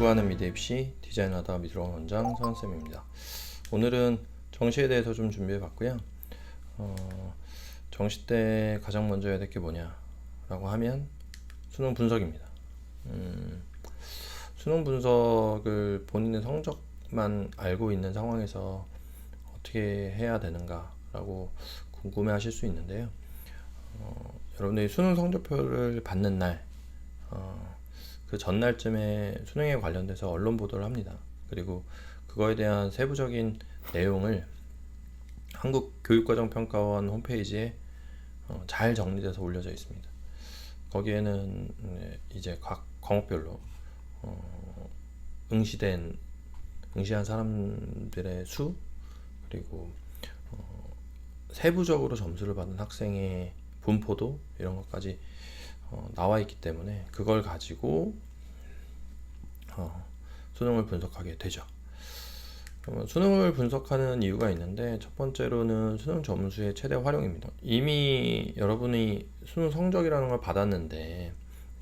알고하는 미대 입시 디자인하다 미드로운 원장 서원쌤입니다. 오늘은 정시에 대해서 좀 준비해 봤고요. 어, 정시 때 가장 먼저 해야 될 게 뭐냐라고 하면 수능 분석입니다. 음, 수능 분석을 본인의 성적만 알고 있는 상황에서 어떻게 해야 되는가라고 궁금해 하실 수 있는데요. 어, 여러분들이 수능 성적표를 받는 날, 어, 그 전날쯤에 수능에 관련돼서 언론 보도를 합니다. 그리고 그거에 대한 세부적인 내용을 한국교육과정평가원 홈페이지에 어, 잘 정리돼서 올려져 있습니다. 거기에는 네, 이제 각 과목별로 어, 응시된 응시한 사람들의 수 그리고 어, 세부적으로 점수를 받은 학생의 분포도 이런 것까지 어, 나와 있기 때문에 그걸 가지고 어, 수능을 분석하게 되죠. 그러면 수능을 분석하는 이유가 있는데 첫 번째로는 수능 점수의 최대 활용입니다. 이미 여러분이 수능 성적이라는 걸 받았는데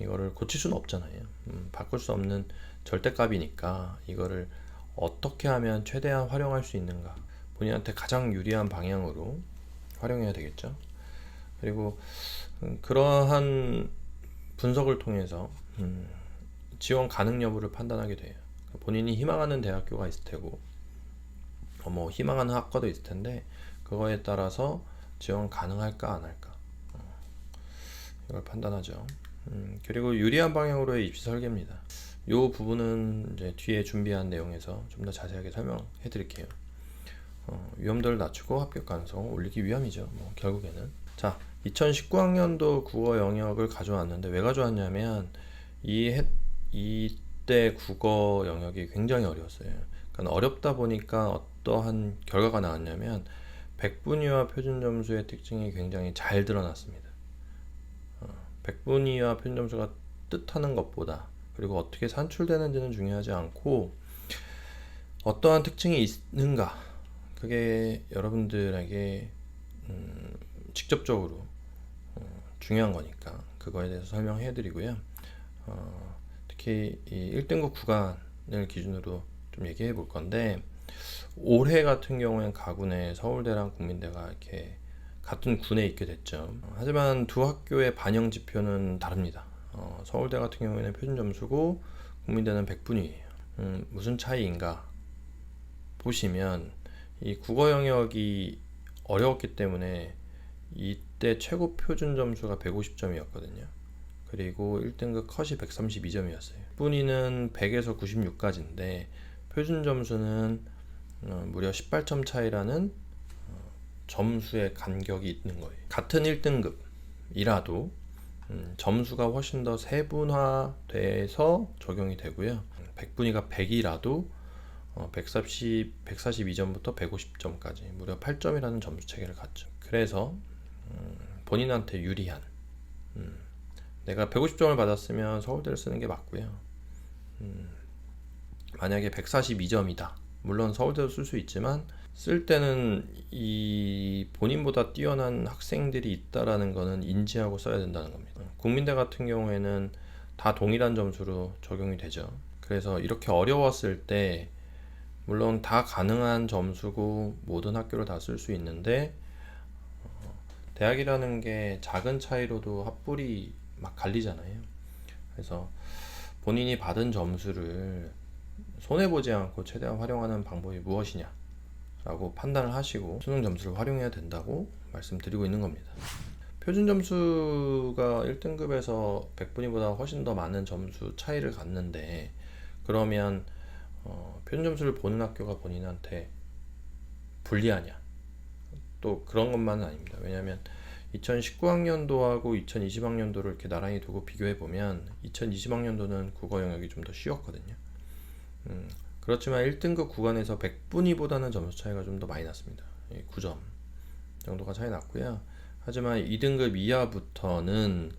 이거를 고칠 수는 없잖아요. 음, 바꿀 수 없는 절대값이니까 이거를 어떻게 하면 최대한 활용할 수 있는가 본인한테 가장 유리한 방향으로 활용해야 되겠죠. 그리고 음, 그러한 분석을 통해서 음, 지원 가능 여부를 판단하게 돼요. 본인이 희망하는 대학교가 있을 테고, 어, 뭐 희망하는 학과도 있을 텐데 그거에 따라서 지원 가능할까 안 할까 어, 이걸 판단하죠. 음, 그리고 유리한 방향으로의 입시 설계입니다. 이 부분은 이제 뒤에 준비한 내용에서 좀 더 자세하게 설명해 드릴게요. 어, 위험도를 낮추고 합격 가능성을 올리기 위함이죠. 뭐 결국에는 자 2019학년도 국어 영역을 가져왔는데 왜 가져왔냐면 이 해, 이때 국어 영역이 굉장히 어려웠어요. 그러니까 어렵다 보니까 어떠한 결과가 나왔냐면 백분위와 표준 점수의 특징이 굉장히 잘 드러났습니다. 어, 백분위와 표준 점수가 뜻하는 것보다 그리고 어떻게 산출되는지는 중요하지 않고 어떠한 특징이 있는가 그게 여러분들에게 음, 직접적으로 어, 중요한 거니까 그거에 대해서 설명해 드리고요. 어, 특히 이 1등급 구간을 기준으로 좀 얘기해 볼 건데 올해 같은 경우엔 가군에 서울대랑 국민대가 이렇게 같은 군에 있게 됐죠. 하지만 두 학교의 반영 지표는 다릅니다. 어, 서울대 같은 경우에는 표준 점수고 국민대는 100분이에요. 음, 무슨 차이인가 보시면 이 국어 영역이 어려웠기 때문에 이 때 최고 표준 점수가 150점이었거든요. 그리고 1등급 컷이 132점이었어요. 분위는 100에서 96까지인데 표준 점수는 어, 무려 18점 차이라는 어, 점수의 간격이 있는 거예요. 같은 1등급이라도 음, 점수가 훨씬 더 세분화돼서 적용이 되고요. 100분위가 100이라도 어, 140, 142점부터 150점까지 무려 8점이라는 점수 체계를 갖죠. 그래서 음, 본인한테 유리한 음, 내가 150점을 받았으면 서울대를 쓰는 게 맞고요. 음, 만약에 142점이다. 물론 서울대도 쓸 수 있지만 쓸 때는 이 본인보다 뛰어난 학생들이 있다라는 거는 인지하고 써야 된다는 겁니다. 국민대 같은 경우에는 다 동일한 점수로 적용이 되죠. 그래서 이렇게 어려웠을 때 물론 다 가능한 점수고 모든 학교를 다 쓸 수 있는데 어, 대학이라는 게 작은 차이로도 합불이 막 갈리잖아요. 그래서 본인이 받은 점수를 손해 보지 않고 최대한 활용하는 방법이 무엇이냐? 라고 판단을 하시고 수능 점수를 활용해야 된다고 말씀드리고 있는 겁니다. 표준 점수가 1등급에서 100분위보다 훨씬 더 많은 점수 차이를 갖는데 그러면 어, 표준 점수를 보는 학교가 본인한테 불리하냐? 또 그런 것만은 아닙니다. 왜냐하면 2019학년도하고 2020학년도를 이렇게 나란히 두고 비교해 보면 2020학년도는 국어 영역이 좀 더 쉬웠거든요. 음, 그렇지만 1등급 구간에서 100분위보다는 점수 차이가 좀 더 많이 났습니다. 9점 정도가 차이 났고요. 하지만 2등급 이하부터는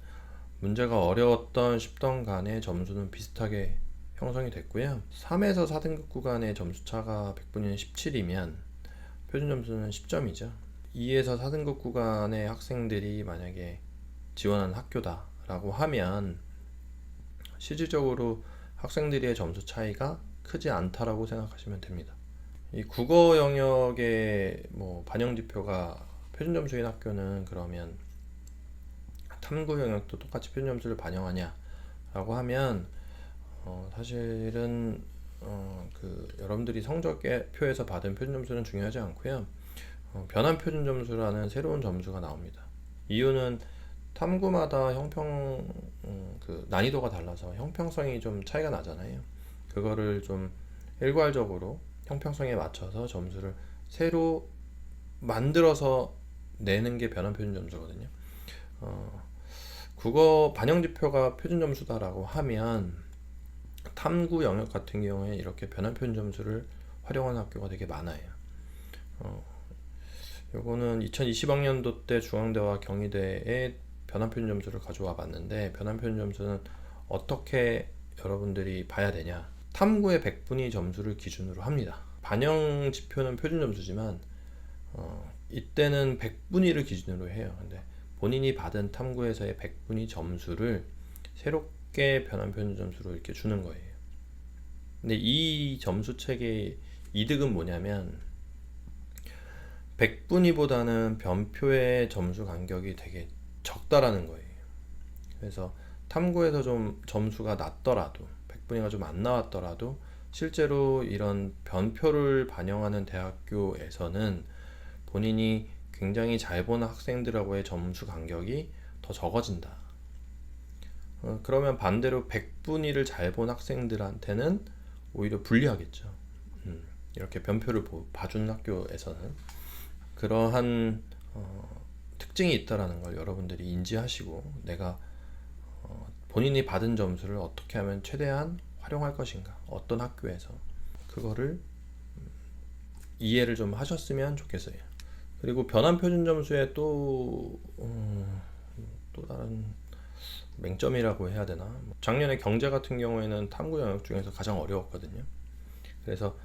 문제가 어려웠던 쉽던 간의 점수는 비슷하게 형성이 됐고요. 3에서 4등급 구간의 점수 차가 100분위는 17이면 표준 점수는 10점이죠. 2에서 4등급 구간의 학생들이 만약에 지원한 학교다라고 하면 실질적으로 학생들의 점수 차이가 크지 않다라고 생각하시면 됩니다. 이 국어 영역의 뭐 반영 지표가 표준 점수인 학교는 그러면 탐구 영역도 똑같이 표준 점수를 반영하냐라고 하면 어, 사실은 어, 그 여러분들이 성적표에서 받은 표준 점수는 중요하지 않고요. 어, 변환 표준 점수라는 새로운 점수가 나옵니다. 이유는 탐구마다 형평 음, 그 난이도가 달라서 형평성이 좀 차이가 나잖아요. 그거를 좀 일괄적으로 형평성에 맞춰서 점수를 새로 만들어서 내는 게 변환 표준 점수거든요. 어, 국어 반영 지표가 표준 점수다라고 하면 탐구 영역 같은 경우에 이렇게 변환 표준 점수를 활용하는 학교가 되게 많아요. 어, 요거는 2020학년도 때 중앙대와 경희대에 변환 표준 점수를 가져와 봤는데 변환 표준 점수는 어떻게 여러분들이 봐야 되냐? 탐구의 100분위 점수를 기준으로 합니다. 반영 지표는 표준 점수지만 어, 이때는 100분위를 기준으로 해요. 근데 본인이 받은 탐구에서의 100분위 점수를 새롭게 변환 표준 점수로 이렇게 주는 거예요. 근데 이 점수 책의 이득은 뭐냐면 100분위보다는 변표의 점수 간격이 되게 적다라는 거예요. 그래서 탐구에서 좀 점수가 낮더라도 100분위가 좀 안 나왔더라도 실제로 이런 변표를 반영하는 대학교에서는 본인이 굉장히 잘 보는 학생들하고의 점수 간격이 더 적어진다. 어, 그러면 반대로 100분위를 잘 본 학생들한테는 오히려 불리하겠죠. 음, 이렇게 변표를 보, 봐준 학교에서는 그러한 어, 특징이 있다라는 걸 여러분들이 인지하시고 내가 어, 본인이 받은 점수를 어떻게 하면 최대한 활용할 것인가 어떤 학교에서 그거를 음, 이해를 좀 하셨으면 좋겠어요. 그리고 변환 표준 점수에 또, 음, 또 다른 맹점이라고 해야 되나? 작년에 경제 같은 경우에는 탐구 영역 중에서 가장 어려웠거든요. 그래서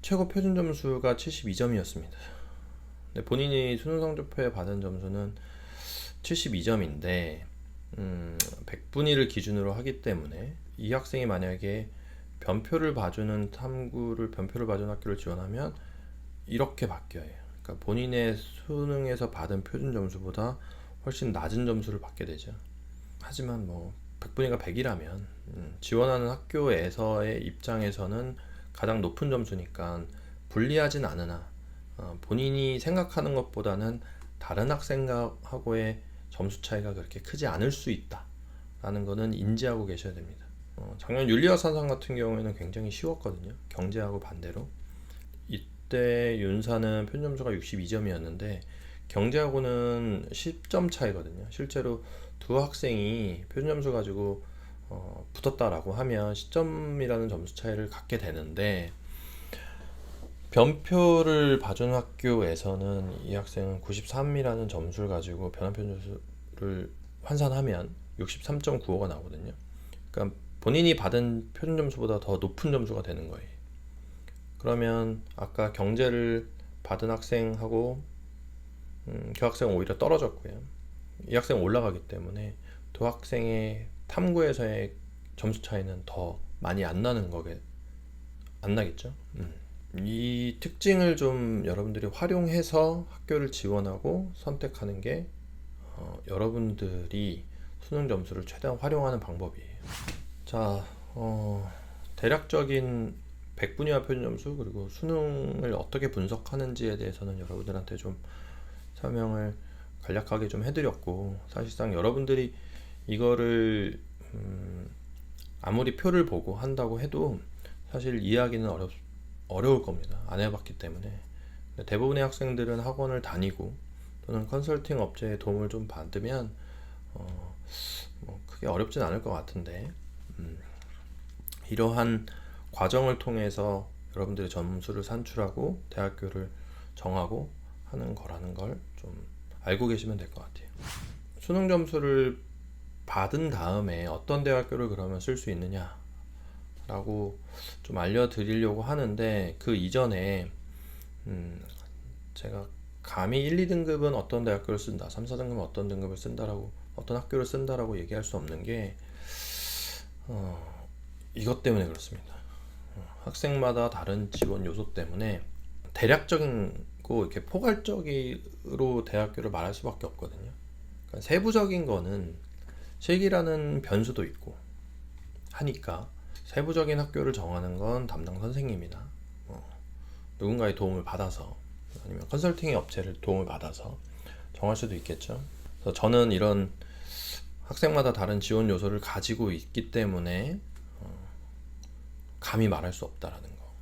최고 표준 점수가 72점이었습니다. 근데 본인이 수능 성적표에 받은 점수는 72점인데 음, 100분위를 기준으로 하기 때문에 이 학생이 만약에 변표를 봐주는 탐구를 변표를 봐주는 학교를 지원하면 이렇게 바뀌어요. 그러니까 본인의 수능에서 받은 표준 점수보다 훨씬 낮은 점수를 받게 되죠. 하지만 뭐 100분위가 100이라면 음, 지원하는 학교에서의 입장에서는 가장 높은 점수니까 불리하진 않으나 어, 본인이 생각하는 것보다는 다른 학생하고의 점수 차이가 그렇게 크지 않을 수 있다라는 것은 인지하고 계셔야 됩니다. 어, 작년 윤리학 산상 같은 경우에는 굉장히 쉬웠거든요. 경제하고 반대로 이때 윤사는 편점수가 62점이었는데 경제하고는 10점 차이거든요. 실제로 두 학생이 표준점수 가지고 어, 붙었다라고 하면 10점이라는 점수 차이를 갖게 되는데 변표를 봐준 학교에서는 이 학생은 93이라는 점수를 가지고 변환 표준점수를 환산하면 63.95가 나오거든요. 그러니까 본인이 받은 표준 점수보다 더 높은 점수가 되는 거예요. 그러면 아까 경제를 받은 학생하고 음, 그 학생은 오히려 떨어졌고요. 이 학생은 올라가기 때문에 두 학생의 탐구에서의 점수 차이는 더 많이 안 나는 거게 안 나겠죠. 음. 이 특징을 좀 여러분들이 활용해서 학교를 지원하고 선택하는 게 어, 여러분들이 수능 점수를 최대한 활용하는 방법이에요. 자, 어, 대략적인 백분위와 표준 점수 그리고 수능을 어떻게 분석하는지에 대해서는 여러분들한테 좀 설명을 간략하게 좀 해드렸고 사실상 여러분들이 이거를 음, 아무리 표를 보고 한다고 해도 사실 이해하기는 어렵 어려울 겁니다. 안 해봤기 때문에. 대부분의 학생들은 학원을 다니고 또는 컨설팅 업체의 도움을 좀 받으면 어, 뭐 크게 어렵진 않을 것 같은데 음, 이러한 과정을 통해서 여러분들의 점수를 산출하고 대학교를 정하고 하는 거라는 걸 좀 알고 계시면 될 것 같아요. 수능 점수를 받은 다음에 어떤 대학교를 그러면 쓸 수 있느냐 라고 좀 알려드리려고 하는데 그 이전에 음 제가 감히 1, 2등급은 어떤 대학교를 쓴다 3, 4등급은 어떤 등급을 쓴다라고 어떤 학교를 쓴다라고 얘기할 수 없는 게 어, 이것 때문에 그렇습니다. 어, 학생마다 다른 지원 요소 때문에 대략적인 거 이렇게 포괄적으로 대학교를 말할 수밖에 없거든요. 그러니까 세부적인 거는 실기라는 변수도 있고 하니까 세부적인 학교를 정하는 건 담당 선생님이나 어, 누군가의 도움을 받아서 아니면 컨설팅의 업체를 도움을 받아서 정할 수도 있겠죠. 그래서 저는 이런 학생마다 다른 지원 요소를 가지고 있기 때문에 어, 감히 말할 수 없다라는 거.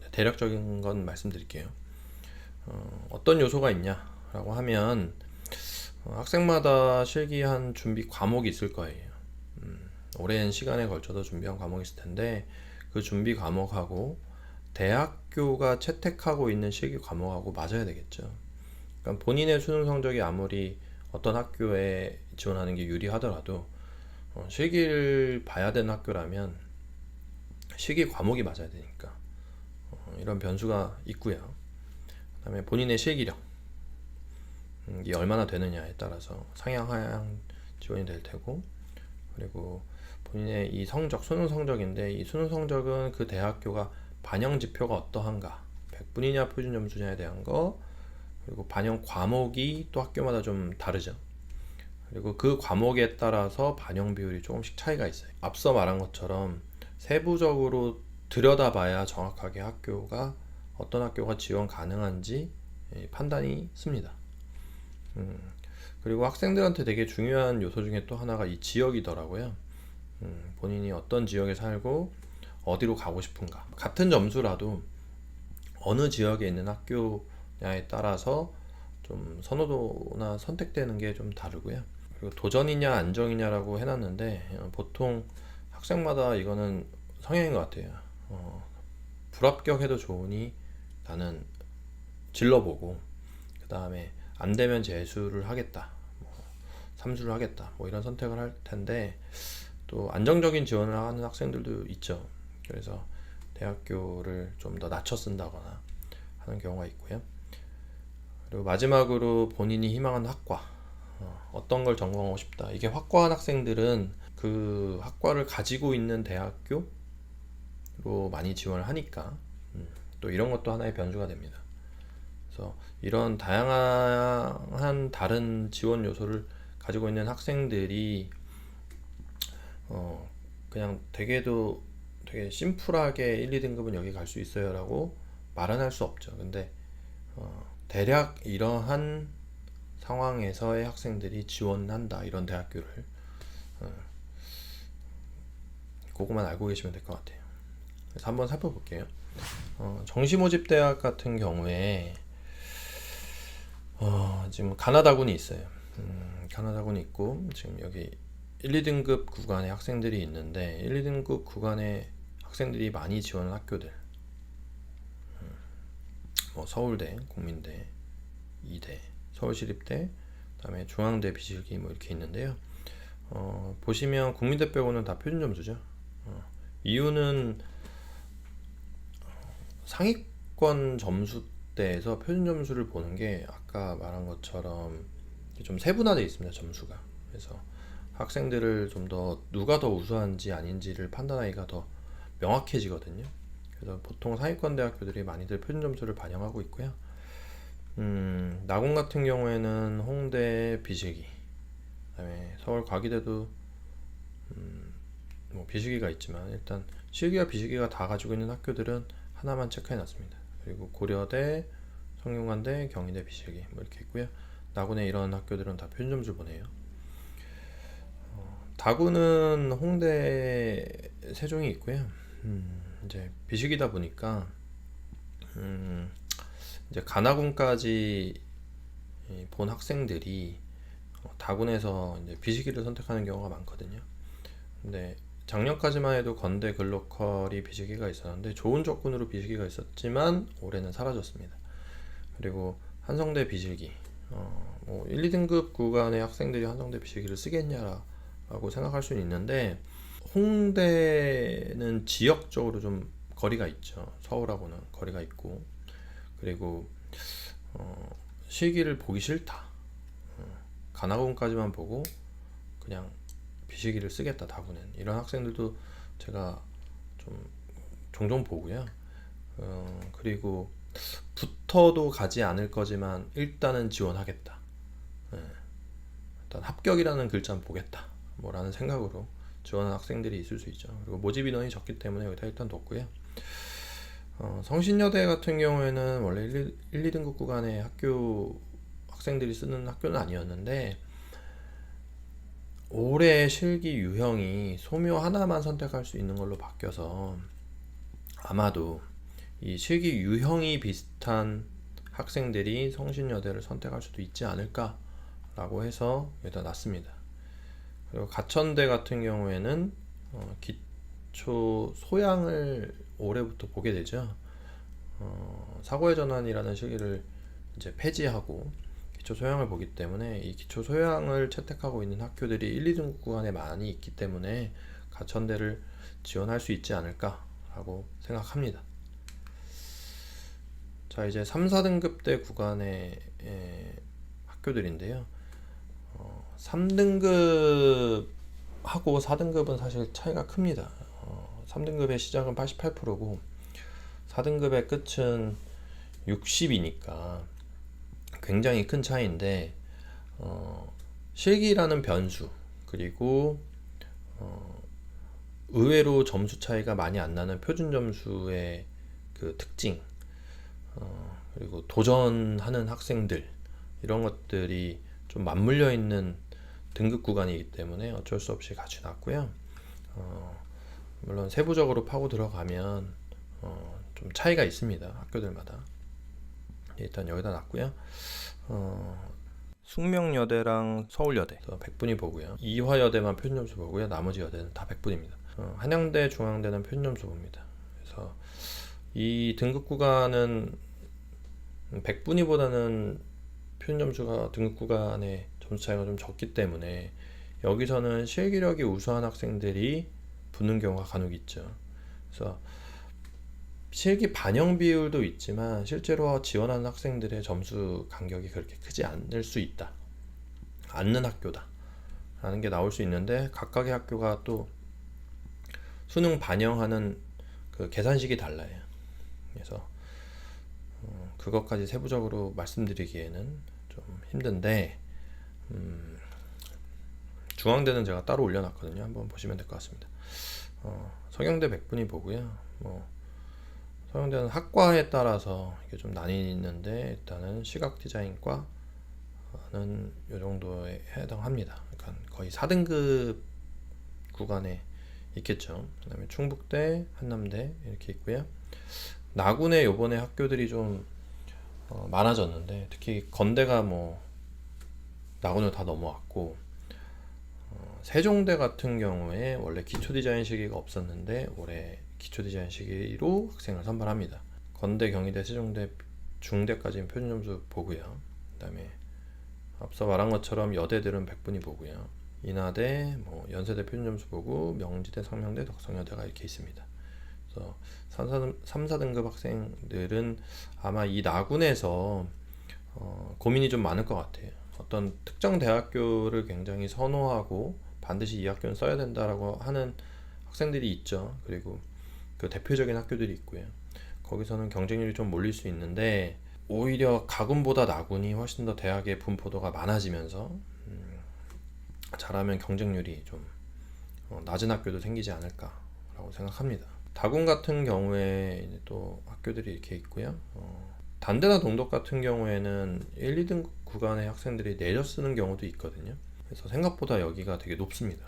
네, 대략적인 건 말씀드릴게요. 어, 어떤 요소가 있냐라고 하면 어, 학생마다 실기한 준비 과목이 있을 거예요. 음, 오랜 시간에 걸쳐서 준비한 과목이 있을 텐데 그 준비 과목하고 대학교가 채택하고 있는 실기 과목하고 맞아야 되겠죠. 그러니까 본인의 수능 성적이 아무리 어떤 학교에 지원하는 게 유리하더라도 어, 실기를 봐야 되는 학교라면 실기 과목이 맞아야 되니까 어, 이런 변수가 있고요. 그다음에 본인의 실기력 음, 이게 얼마나 되느냐에 따라서 상향 하향 지원이 될 테고 그리고 본인의 이 성적 수능 성적인데 이 수능 성적은 그 대학교가 반영 지표가 어떠한가 100분 이냐 표준 점수냐에 대한 거 그리고 반영 과목이 또 학교마다 좀 다르죠. 그리고 그 과목에 따라서 반영 비율이 조금씩 차이가 있어요. 앞서 말한 것처럼 세부적으로 들여다봐야 정확하게 학교가 어떤 학교가 지원 가능한지 예, 판단이 씁니다. 음, 그리고 학생들한테 되게 중요한 요소 중에 또 하나가 이 지역이더라고요. 음, 본인이 어떤 지역에 살고 어디로 가고 싶은가. 같은 점수라도 어느 지역에 있는 학교냐에 따라서 좀 선호도나 선택되는 게 좀 다르고요. 그리고 도전이냐 안정이냐라고 해놨는데 어, 보통 학생마다 이거는 성향인 것 같아요. 어, 불합격해도 좋으니 나는 질러보고 그 다음에 안 되면 재수를 하겠다, 뭐, 삼수를 하겠다, 뭐 이런 선택을 할 텐데 또 안정적인 지원을 하는 학생들도 있죠. 그래서 대학교를 좀 더 낮춰 쓴다거나 하는 경우가 있고요. 그리고 마지막으로 본인이 희망하는 학과 어, 떤걸 전공하고 싶다. 이게 확고한 학생들은 그 학과를 가지고 있는 대학교로 많이 지원을 하니까 음, 또 이런 것도 하나의 변수가 됩니다. 그래서 이런 다양한 다른 지원 요소를 가지고 있는 학생들이 어 그냥 되게도 되게 심플하게 1, 2등급은 여기 갈 수 있어요 라고 말은 할 수 없죠. 근데 어 대략 이러한 상황에서의 학생들이 지원한다 이런 대학교를 어 그거만 알고 계시면 될 것 같아요. 그래서 한번 살펴볼게요. 어, 정시모집 대학 같은 경우에 어, 지금 가나다군이 있어요. 음, 가나다군이 있고 지금 여기 1, 2등급 구간의 학생들이 있는데 1, 2등급 구간의 학생들이 많이 지원한 학교들 음, 뭐 서울대, 국민대, 이대, 서울시립대, 그다음에 중앙대 비실기 뭐 이렇게 있는데요. 어, 보시면 국민대 빼고는 다 표준 점수죠. 어, 이유는 상위권 점수대에서 표준 점수를 보는 게 아까 말한 것처럼 좀 세분화되어 있습니다. 점수가. 그래서 학생들을 좀 더 누가 더 우수한지 아닌지를 판단하기가 더 명확해지거든요. 그래서 보통 상위권 대학교들이 많이들 표준 점수를 반영하고 있고요. 음, 나공 같은 경우에는 홍대 비실기, 그다음에 서울 과기대도 음, 뭐 비실기가 있지만 일단 실기와 비실기가 다 가지고 있는 학교들은 하나만 체크해 놨습니다. 그리고 고려대, 성균관대, 경희대 비실기 뭐 이렇게 있고요. 나군에 이런 학교들은 다 표준 점수를 보내요. 어, 다구는 홍대 세종이 있고요. 음, 이제 비식이다 보니까 음, 이제 가나군까지 본 학생들이 어, 다군에서 이제 비식이를 선택하는 경우가 많거든요. 근데 작년까지만 해도 건대 글로컬이 비식이가 있었는데 좋은 조건으로 비식이가 있었지만 올해는 사라졌습니다. 그리고 한성대 비실기 어, 뭐 1, 2등급 구간의 학생들이 한성대 비실기를 쓰겠냐라 고 생각할 수는 있는데 홍대는 지역적으로 좀 거리가 있죠. 서울하고는 거리가 있고 그리고 어, 실기를 보기 싫다. 어, 가나군까지만 보고 그냥 비실기를 쓰겠다 다구는 이런 학생들도 제가 좀 종종 보고요. 어, 그리고 붙어도 가지 않을 거지만 일단은 지원하겠다. 예. 일단 합격이라는 글자는 보겠다. 뭐라는 생각으로 지원한 학생들이 있을 수 있죠. 그리고 모집 인원이 적기 때문에 여기다 일단 뒀고요. 어, 성신여대 같은 경우에는 원래 1, 1, 2등급 구간의 학교 학생들이 쓰는 학교는 아니었는데 올해 실기 유형이 소묘 하나만 선택할 수 있는 걸로 바뀌어서 아마도 이 실기 유형이 비슷한 학생들이 성신여대를 선택할 수도 있지 않을까라고 해서 여기다 놨습니다. 그리고 가천대 같은 경우에는 어, 기초 소양을 올해부터 보게 되죠. 어, 사고의 전환이라는 실기를 이제 폐지하고 기초 소양을 보기 때문에 이 기초 소양을 채택하고 있는 학교들이 1, 2등급 구간에 많이 있기 때문에 가천대를 지원할 수 있지 않을까라고 생각합니다. 자 이제 3, 4등급 대 구간의 에, 학교들인데요. 어, 3등급하고 4등급은 사실 차이가 큽니다. 어, 3등급의 시작은 88%고 4등급의 끝은 60이니까 굉장히 큰 차이인데 어, 실기라는 변수 그리고 어, 의외로 점수 차이가 많이 안 나는 표준 점수의 그 특징 어, 그리고 도전하는 학생들 이런 것들이 좀 맞물려 있는 등급 구간이기 때문에 어쩔 수 없이 같이 놨고요. 어, 물론 세부적으로 파고 들어가면 어, 좀 차이가 있습니다. 학교들마다. 일단 여기다 놨고요. 어, 숙명여대랑 서울여대 100분이 보고요. 이화여대만 표준점수 보고요. 나머지 여대는 다 100분입니다. 어, 한양대, 중앙대는 표준점수 봅니다. 그래서 이 등급 구간은 100분위보다는 표준 점수가 등급 구간의 점수 차이가 좀 적기 때문에 여기서는 실기력이 우수한 학생들이 붙는 경우가 간혹 있죠. 그래서 실기 반영 비율도 있지만 실제로 지원하는 학생들의 점수 간격이 그렇게 크지 않을 수 있다. 않는 학교다. 라는 게 나올 수 있는데 각각의 학교가 또 수능 반영하는 그 계산식이 달라요. 그래서 어, 그것까지 세부적으로 말씀드리기에는 좀 힘든데 음, 중앙대는 제가 따로 올려놨거든요. 한번 보시면 될 것 같습니다. 어, 서경대 100분이 보고요. 뭐 서경대는 학과에 따라서 이게 좀 나뉘는데 일단은 시각 디자인과는 이 정도에 해당합니다. 그러니까 거의 4등급 구간에 있겠죠. 그다음에 충북대, 한남대 이렇게 있고요. 나군에 요번에 학교들이 좀 어, 많아졌는데 특히 건대가 뭐 나군을 다 넘어왔고 어, 세종대 같은 경우에 원래 기초 디자인 시기가 없었는데 올해 기초 디자인 시기로 학생을 선발합니다. 건대, 경희대, 세종대, 중대까지는 표준 점수 보고요. 그다음에 앞서 말한 것처럼 여대들은 100분이 보고요. 인하대, 뭐 연세대 표준 점수 보고 명지대, 상명대, 덕성여대가 이렇게 있습니다. 그래서 3, 3, 4등급 학생들은 아마 이 나군에서 어, 고민이 좀 많을 것 같아요. 어떤 특정 대학교를 굉장히 선호하고 반드시 이 학교는 써야 된다라고 하는 학생들이 있죠. 그리고 그 대표적인 학교들이 있고요. 거기서는 경쟁률이 좀 몰릴 수 있는데 오히려 가군보다 나군이 훨씬 더 대학의 분포도가 많아지면서 음, 잘하면 경쟁률이 좀 어, 낮은 학교도 생기지 않을까라고 생각합니다. 다군 같은 경우에 또 학교들이 이렇게 있고요. 어, 단대나 동덕 같은 경우에는 1, 2등 구간의 학생들이 내려 쓰는 경우도 있거든요. 그래서 생각보다 여기가 되게 높습니다.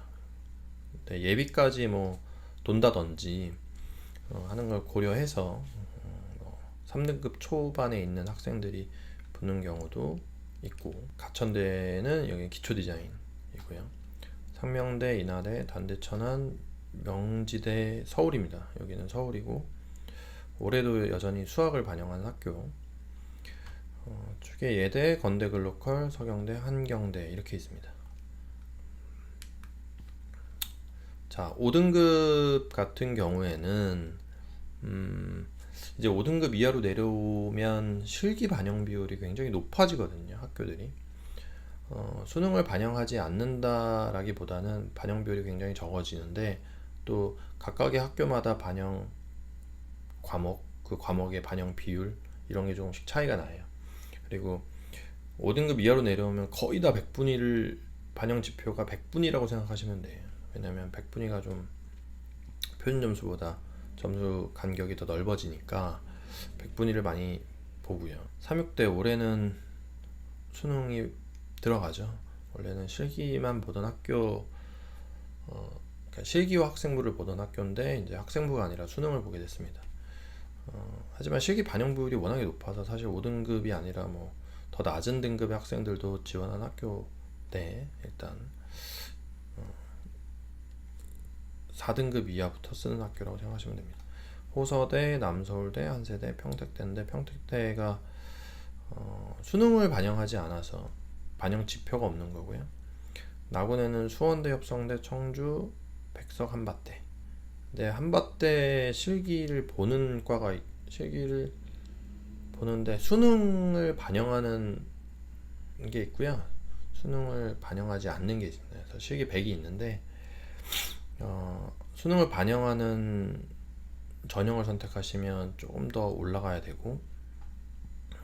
예비까지 뭐 돈다든지 어, 하는 걸 고려해서 어, 3등급 초반에 있는 학생들이 붙는 경우도 있고 가천대는 여기 기초 디자인이고요. 상명대, 인하대, 단대, 천안, 명지대, 서울입니다. 여기는 서울이고 올해도 여전히 수학을 반영한 학교. 어, 축에 예대, 건대 글로컬, 서경대, 한경대 이렇게 있습니다. 자, 5등급 같은 경우에는 음, 이제 5등급 이하로 내려오면 실기 반영 비율이 굉장히 높아지거든요, 학교들이. 어, 수능을 반영하지 않는다라기보다는 반영 비율이 굉장히 적어지는데 또 각각의 학교마다 반영 과목 그 과목의 반영 비율 이런 게 조금씩 차이가 나요. 그리고 5등급 이하로 내려오면 거의 다 100분위를 반영 지표가 100분위라고 생각하시면 돼요. 왜냐면 100분위가 좀 표준 점수보다 점수 간격이 더 넓어지니까 100분위를 많이 보고요. 3학대 올해는 수능이 들어가죠. 원래는 실기만 보던 학교 어, 그러니까 실기와 학생부를 보던 학교인데 이제 학생부가 아니라 수능을 보게 됐습니다. 어, 하지만 실기 반영 비율이 워낙에 높아서 사실 5등급이 아니라 뭐 더 낮은 등급의 학생들도 지원한 학교인데 일단 어, 4등급 이하부터 쓰는 학교라고 생각하시면 됩니다. 호서대, 남서울대, 한세대, 평택대인데 평택대가 어, 수능을 반영하지 않아서 반영 지표가 없는 거고요. 나군에는 수원대, 협성대, 청주, 백석, 한밭대. 네, 한밭대 실기를 보는 과가 있- 실기를 보는데 수능을 반영하는 게 있고요. 수능을 반영하지 않는 게 있습니다. 그래서 실기 100이 있는데 어, 수능을 반영하는 전형을 선택하시면 조금 더 올라가야 되고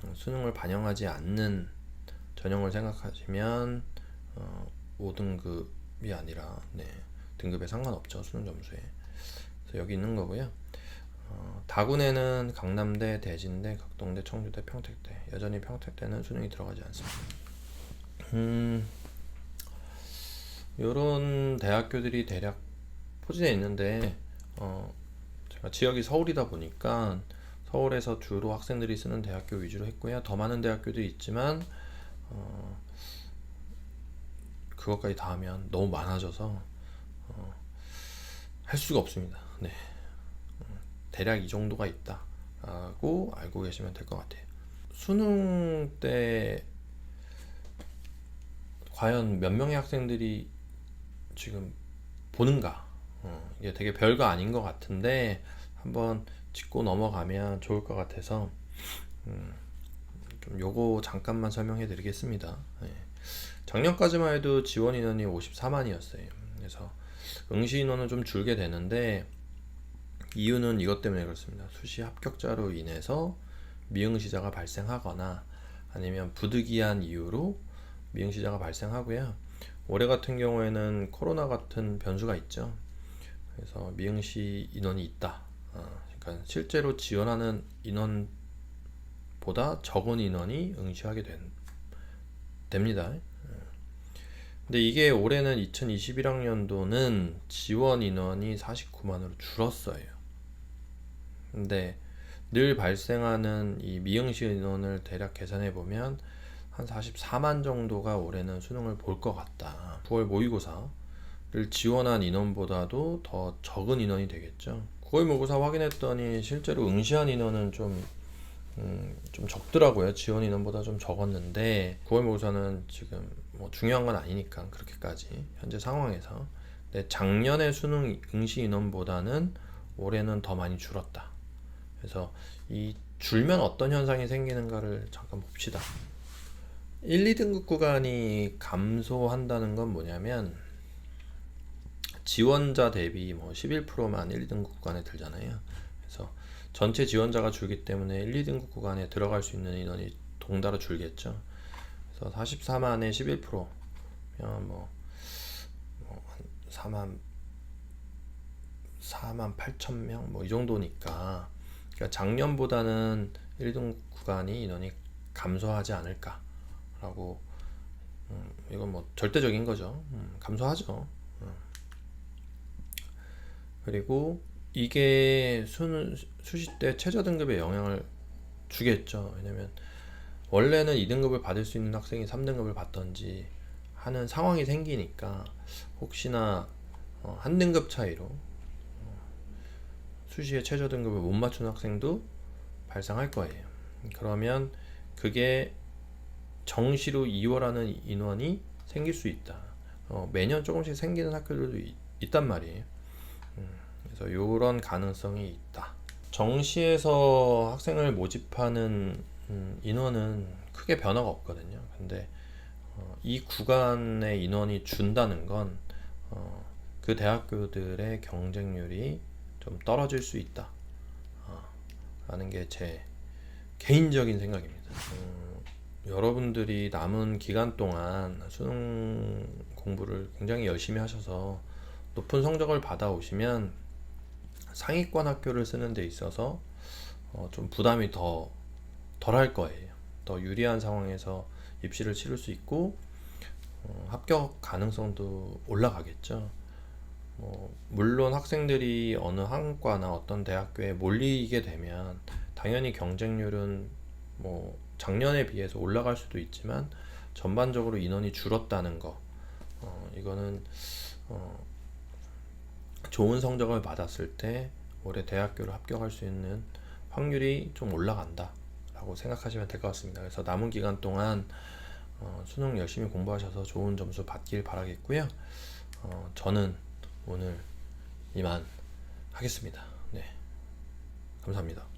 어, 수능을 반영하지 않는 전형을 생각하시면 어, 5등급이 아니라 네, 등급에 상관없죠 수능 점수에 여기 있는 거고요 어, 다군에는 강남대, 대진대, 각동대, 청주대, 평택대 여전히 평택대는 수능이 들어가지 않습니다 음, 요런 대학교들이 대략 포진해 있는데 어, 제가 지역이 서울이다 보니까 서울에서 주로 학생들이 쓰는 대학교 위주로 했고요. 더 많은 대학교도 있지만 어, 그것까지 다 하면 너무 많아져서 어, 할 수가 없습니다. 네. 음, 대략 이 정도가 있다라고 알고 계시면 될 것 같아요. 수능 때 과연 몇 명의 학생들이 지금 보는가? 어, 이게 되게 별거 아닌 것 같은데 한번 짚고 넘어가면 좋을 것 같아서 음, 좀 요거 잠깐만 설명해 드리겠습니다. 예. 작년까지만 해도 지원 인원이 54만이었어요. 그래서 응시 인원은 좀 줄게 되는데 이유는 이것 때문에 그렇습니다. 수시 합격자로 인해서 미응시자가 발생하거나 아니면 부득이한 이유로 미응시자가 발생하고요. 올해 같은 경우에는 코로나 같은 변수가 있죠. 그래서 미응시 인원이 있다. 어, 그러니까 실제로 지원하는 인원보다 적은 인원이 응시하게 된, 됩니다. 근데 이게 올해는 2021학년도는 지원 인원이 49만으로 줄었어요. 근데 늘 발생하는 이 미응시 인원을 대략 계산해 보면 한 44만 정도가 올해는 수능을 볼 것 같다. 9월 모의고사를 지원한 인원보다도 더 적은 인원이 되겠죠. 9월 모의고사 확인했더니 실제로 응시한 인원은 좀, 음, 좀 적더라고요. 지원 인원보다 좀 적었는데 9월 모의고사는 지금 뭐 중요한 건 아니니까 그렇게까지 현재 상황에서. 근데 작년의 수능 응시 인원보다는 올해는 더 많이 줄었다. 그래서 이 줄면 어떤 현상이 생기는가를 잠깐 봅시다. 1, 2등급 구간이 감소한다는 건 뭐냐면 지원자 대비 뭐 11%만 1, 2등급 구간에 들잖아요. 그래서 전체 지원자가 줄기 때문에 1, 2등급 구간에 들어갈 수 있는 인원이 동달아 줄겠죠. 그래서 44만에 11%면 뭐, 뭐한 4만 4만 8천 명 뭐 이 정도니까 그러니까 작년보다는 1등 구간이 인원이 감소하지 않을까라고 음, 이건 뭐 절대적인 거죠. 음, 감소하죠. 음. 그리고 이게 수능 수시 때 최저 등급에 영향을 주겠죠. 왜냐면 원래는 2등급을 받을 수 있는 학생이 3등급을 받던지 하는 상황이 생기니까 혹시나 어, 한 등급 차이로 수시의 최저 등급을 못 맞춘 학생도 발생할 거예요. 그러면 그게 정시로 이월하는 인원이 생길 수 있다. 어, 매년 조금씩 생기는 학교들도 있, 있단 말이에요. 음, 그래서 이런 가능성이 있다. 정시에서 학생을 모집하는 음, 인원은 크게 변화가 없거든요. 근데 어, 이 구간의 인원이 준다는 건 어, 그 대학교들의 경쟁률이 좀 떨어질 수 있다. 어, 라는 게 제 개인적인 생각입니다. 음, 여러분들이 남은 기간 동안 수능 공부를 굉장히 열심히 하셔서 높은 성적을 받아오시면 상위권 학교를 쓰는 데 있어서 어, 좀 부담이 더 덜할 거예요. 더 유리한 상황에서 입시를 치를 수 있고 어, 합격 가능성도 올라가겠죠. 뭐, 물론 학생들이 어느 학과나 어떤 대학교에 몰리게 되면 당연히 경쟁률은 뭐 작년에 비해서 올라갈 수도 있지만 전반적으로 인원이 줄었다는 거 어, 이거는 어, 좋은 성적을 받았을 때 올해 대학교를 합격할 수 있는 확률이 좀 올라간다 라고 생각하시면 될 것 같습니다. 그래서 남은 기간 동안 어, 수능 열심히 공부하셔서 좋은 점수 받길 바라겠고요. 어, 저는 오늘 이만 하겠습니다. 네, 감사합니다.